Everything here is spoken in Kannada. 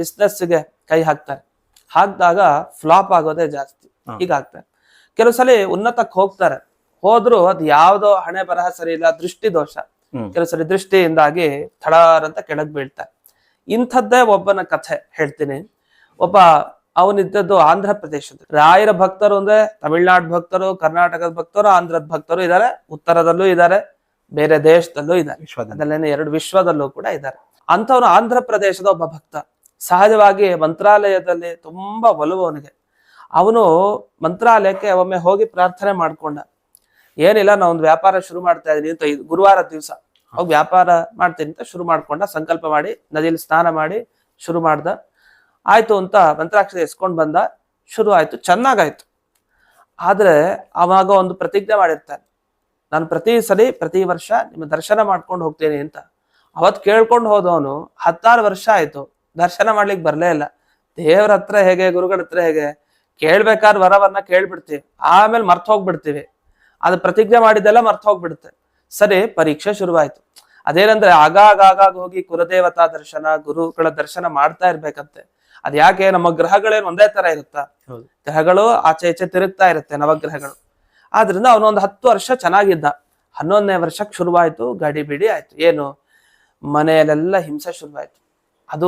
ಬಿಸ್ನೆಸ್ಗೆ ಕೈ ಹಾಕ್ತಾರೆ. ಹಾಕಿದಾಗ ಫ್ಲಾಪ್ ಆಗೋದೇ ಜಾಸ್ತಿ. ಈಗ ಹಾಕ್ತಾರೆ ಕೆಲವು ಸಲ ಉನ್ನತಕ್ಕೆ ಹೋಗ್ತಾರೆ. ಹೋದ್ರು ಅದ್ ಯಾವ್ದೋ ಹಣೆ ಬರಹ ಸರಿ ಇಲ್ಲ ದೃಷ್ಟಿ ದೋಷ. ಕೆಲವು ಸರಿ ದೃಷ್ಟಿಯಿಂದಾಗಿ ಥಳಾರ್ ಅಂತ ಕೆಳಗ್ ಬೀಳ್ತಾರೆ. ಇಂಥದ್ದೇ ಒಬ್ಬನ ಕಥೆ ಹೇಳ್ತೀನಿ. ಒಬ್ಬ ಅವನಿದ್ದದ್ದು ಆಂಧ್ರ ಪ್ರದೇಶದ ರಾಯರ ಭಕ್ತರು ಅಂದ್ರೆ ತಮಿಳ್ನಾಡು ಭಕ್ತರು ಕರ್ನಾಟಕದ ಭಕ್ತರು ಆಂಧ್ರದ ಭಕ್ತರು ಇದ್ದಾರೆ ಉತ್ತರದಲ್ಲೂ ಇದ್ದಾರೆ ಬೇರೆ ದೇಶದಲ್ಲೂ ಇದ್ದಾರೆ ಅದಲ್ಲೇನೆ ಎರಡು ವಿಶ್ವದಲ್ಲೂ ಕೂಡ ಇದ್ದಾರೆ ಅಂತವ್ರು ಆಂಧ್ರ ಪ್ರದೇಶದ ಒಬ್ಬ ಭಕ್ತ. ಸಹಜವಾಗಿ ಮಂತ್ರಾಲಯದಲ್ಲಿ ತುಂಬಾ ಒಲವು ಅವನಿಗೆ. ಅವನು ಮಂತ್ರಾಲಯಕ್ಕೆ ಒಮ್ಮೆ ಹೋಗಿ ಪ್ರಾರ್ಥನೆ ಮಾಡ್ಕೊಂಡ. ಏನಿಲ್ಲ ನಾ ಒಂದು ವ್ಯಾಪಾರ ಶುರು ಮಾಡ್ತಾ ಇದ್ದೀನಿ ಅಂತ ಗುರುವಾರ ದಿವಸ. ಹೋಗಿ ವ್ಯಾಪಾರ ಮಾಡ್ತೀನಿ ಅಂತ ಶುರು ಮಾಡ್ಕೊಂಡ, ಸಂಕಲ್ಪ ಮಾಡಿ, ನದಿಯಲ್ಲಿ ಸ್ನಾನ ಮಾಡಿ ಶುರು ಮಾಡ್ದ. ಆಯ್ತು ಅಂತ ಮಂತ್ರಾಕ್ಷರ ಎಸ್ಕೊಂಡು ಬಂದ. ಶುರು ಆಯ್ತು, ಚೆನ್ನಾಗಾಯ್ತು. ಆದ್ರೆ ಅವಾಗ ಒಂದು ಪ್ರತಿಜ್ಞೆ ಮಾಡಿರ್ತಾನೆ. ನಾನು ಪ್ರತಿ ಸಲ ಪ್ರತಿ ವರ್ಷ ನಿಮ್ಮ ದರ್ಶನ ಮಾಡ್ಕೊಂಡು ಹೋಗ್ತೇನೆ ಅಂತ. ಅವತ್ ಕೇಳ್ಕೊಂಡು ಹೋದವನು ಹತ್ತಾರು ವರ್ಷ ಆಯ್ತು. ದರ್ಶನ ಮಾಡ್ಲಿಕ್ಕೆ ಬರ್ಲೇ ಇಲ್ಲ. ದೇವ್ರ ಹತ್ರ ಹೇಗೆ ಗುರುಗಳ ಹತ್ರ ಹೇಗೆ ಕೇಳ್ಬೇಕಾದ ವರವನ್ನ ಕೇಳ್ಬಿಡ್ತೀವಿ. ಆಮೇಲೆ ಮರ್ತ ಹೋಗ್ಬಿಡ್ತೀವಿ. ಅದು ಪ್ರತಿಜ್ಞೆ ಮಾಡಿದ್ದೆಲ್ಲ ಮರ್ತ ಹೋಗ್ಬಿಡುತ್ತೆ. ಸರಿ ಪರೀಕ್ಷೆ ಶುರುವಾಯ್ತು. ಅದೇನಂದ್ರೆ ಆಗಾಗ ಆಗಾಗ ಹೋಗಿ ಕುಲದೇವತಾ ದರ್ಶನ ಗುರುಗಳ ದರ್ಶನ ಮಾಡ್ತಾ ಇರ್ಬೇಕಂತೆ. ಅದ್ ಯಾಕೆ? ನಮ್ಮ ಗ್ರಹಗಳೇನು ಒಂದೇ ತರ ಇರುತ್ತಾ. ಗ್ರಹಗಳು ಆಚೆ ಈಚೆ ತಿರುಗ್ತಾ ಇರುತ್ತೆ ನವಗ್ರಹಗಳು. ಆದ್ರಿಂದ ಅವನೊಂದು ಹತ್ತು ವರ್ಷ ಚೆನ್ನಾಗಿದ್ದ. ಹನ್ನೊಂದನೇ ವರ್ಷಕ್ಕೆ ಶುರುವಾಯ್ತು ಗಡಿ ಬಿಡಿ ಆಯ್ತು. ಏನು? ಮನೆಯಲ್ಲೆಲ್ಲ ಹಿಂಸೆ ಶುರುವಾಯ್ತು.